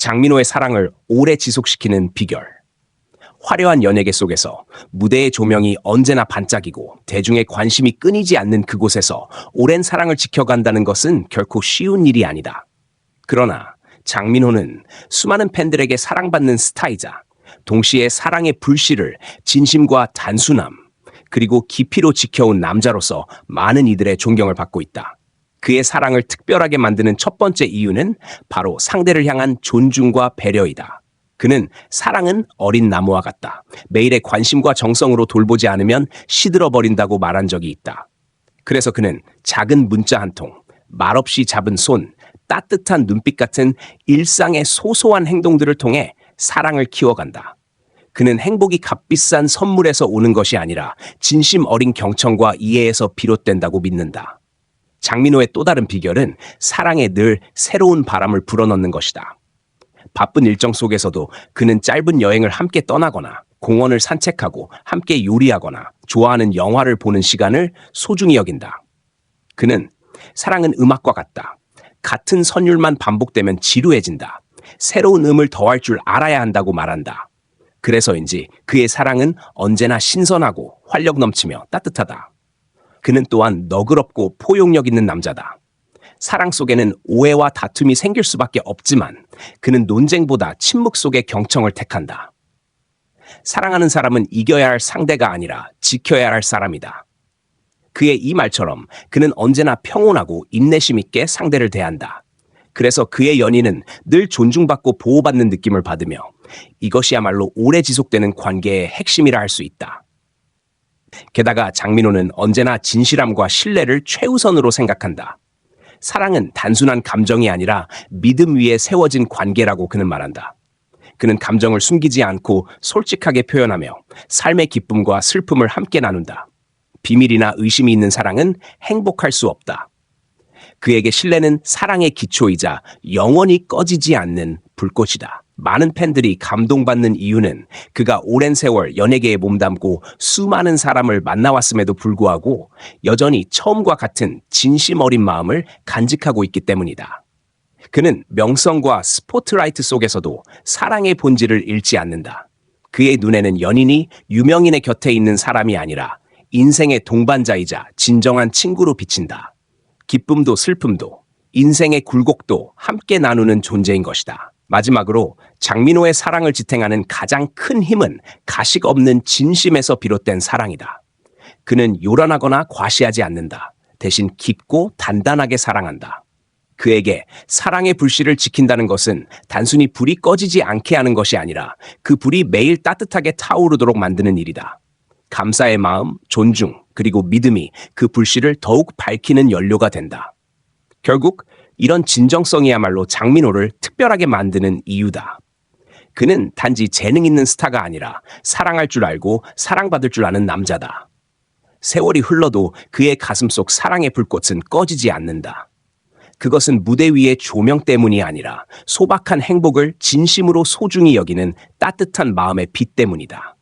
장민호의 사랑을 오래 지속시키는 비결. 화려한 연예계 속에서 무대의 조명이 언제나 반짝이고 대중의 관심이 끊이지 않는 그곳에서 오랜 사랑을 지켜간다는 것은 결코 쉬운 일이 아니다. 그러나 장민호는 수많은 팬들에게 사랑받는 스타이자 동시에 사랑의 불씨를 진심과 단순함 그리고 깊이로 지켜온 남자로서 많은 이들의 존경을 받고 있다. 그의 사랑을 특별하게 만드는 첫 번째 이유는 바로 상대를 향한 존중과 배려이다. 그는 사랑은 어린 나무와 같다. 매일의 관심과 정성으로 돌보지 않으면 시들어 버린다고 말한 적이 있다. 그래서 그는 작은 문자 한 통, 말없이 잡은 손, 따뜻한 눈빛 같은 일상의 소소한 행동들을 통해 사랑을 키워간다. 그는 행복이 값비싼 선물에서 오는 것이 아니라 진심 어린 경청과 이해에서 비롯된다고 믿는다. 장민호의 또 다른 비결은 사랑에 늘 새로운 바람을 불어넣는 것이다. 바쁜 일정 속에서도 그는 짧은 여행을 함께 떠나거나 공원을 산책하고 함께 요리하거나 좋아하는 영화를 보는 시간을 소중히 여긴다. 그는 사랑은 음악과 같다. 같은 선율만 반복되면 지루해진다. 새로운 음을 더할 줄 알아야 한다고 말한다. 그래서인지 그의 사랑은 언제나 신선하고 활력 넘치며 따뜻하다. 그는 또한 너그럽고 포용력 있는 남자다. 사랑 속에는 오해와 다툼이 생길 수밖에 없지만 그는 논쟁보다 침묵 속의 경청을 택한다. 사랑하는 사람은 이겨야 할 상대가 아니라 지켜야 할 사람이다. 그의 이 말처럼 그는 언제나 평온하고 인내심 있게 상대를 대한다. 그래서 그의 연인은 늘 존중받고 보호받는 느낌을 받으며 이것이야말로 오래 지속되는 관계의 핵심이라 할 수 있다. 게다가 장민호는 언제나 진실함과 신뢰를 최우선으로 생각한다. 사랑은 단순한 감정이 아니라 믿음 위에 세워진 관계라고 그는 말한다. 그는 감정을 숨기지 않고 솔직하게 표현하며 삶의 기쁨과 슬픔을 함께 나눈다. 비밀이나 의심이 있는 사랑은 행복할 수 없다. 그에게 신뢰는 사랑의 기초이자 영원히 꺼지지 않는 불꽃이다. 많은 팬들이 감동받는 이유는 그가 오랜 세월 연예계에 몸담고 수많은 사람을 만나왔음에도 불구하고 여전히 처음과 같은 진심 어린 마음을 간직하고 있기 때문이다. 그는 명성과 스포트라이트 속에서도 사랑의 본질을 잃지 않는다. 그의 눈에는 연인이 유명인의 곁에 있는 사람이 아니라 인생의 동반자이자 진정한 친구로 비친다. 기쁨도 슬픔도 인생의 굴곡도 함께 나누는 존재인 것이다. 마지막으로 장민호의 사랑을 지탱하는 가장 큰 힘은 가식 없는 진심에서 비롯된 사랑이다. 그는 요란하거나 과시하지 않는다. 대신 깊고 단단하게 사랑한다. 그에게 사랑의 불씨를 지킨다는 것은 단순히 불이 꺼지지 않게 하는 것이 아니라 그 불이 매일 따뜻하게 타오르도록 만드는 일이다. 감사의 마음, 존중, 그리고 믿음이 그 불씨를 더욱 밝히는 연료가 된다. 결국 이런 진정성이야말로 장민호를 특별하게 만드는 이유다. 그는 단지 재능 있는 스타가 아니라 사랑할 줄 알고 사랑받을 줄 아는 남자다. 세월이 흘러도 그의 가슴 속 사랑의 불꽃은 꺼지지 않는다. 그것은 무대 위의 조명 때문이 아니라 소박한 행복을 진심으로 소중히 여기는 따뜻한 마음의 빛 때문이다.